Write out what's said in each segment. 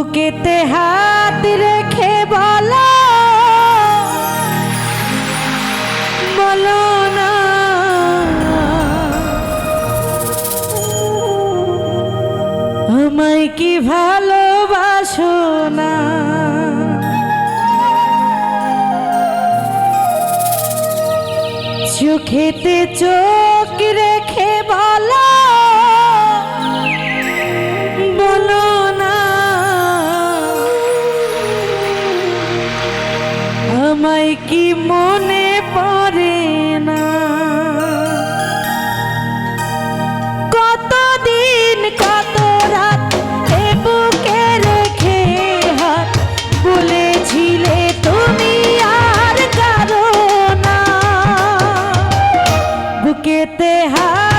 বুকেতে হাত রেখে বলো। বলো না। আমায় কি ভালোবাসো না? চোখেতে চোখ के तेहार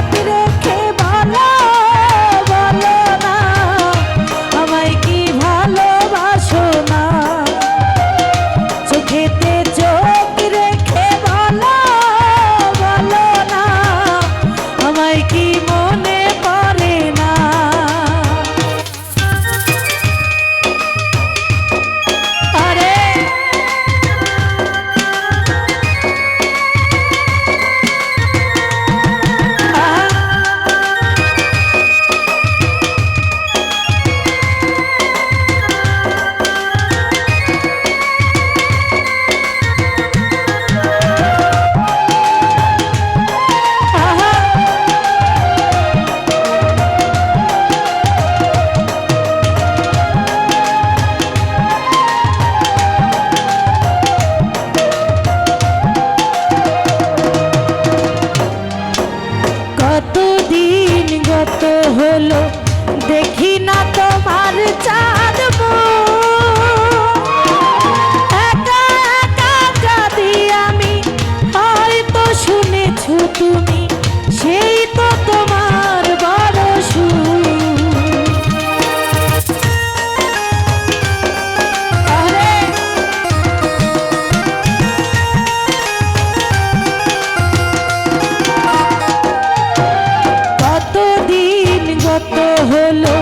কত হলো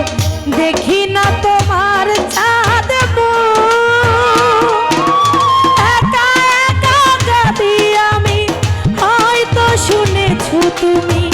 দেখি না তোমার চাঁদ একা একা গাবি আমি হয়তো শুনেছ তুমি।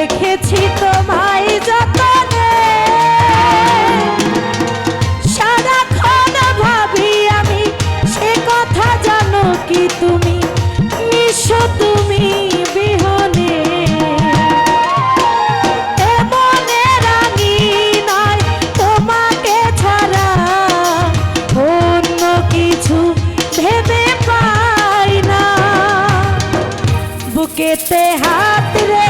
রেখেছি তোমায় যতনে। ভাবি আমি সে কথা কি তুমি? তুমি তোমাকে ছাড়া অন্য কিছু ভেবে পাই না। বুকেতে হাত রে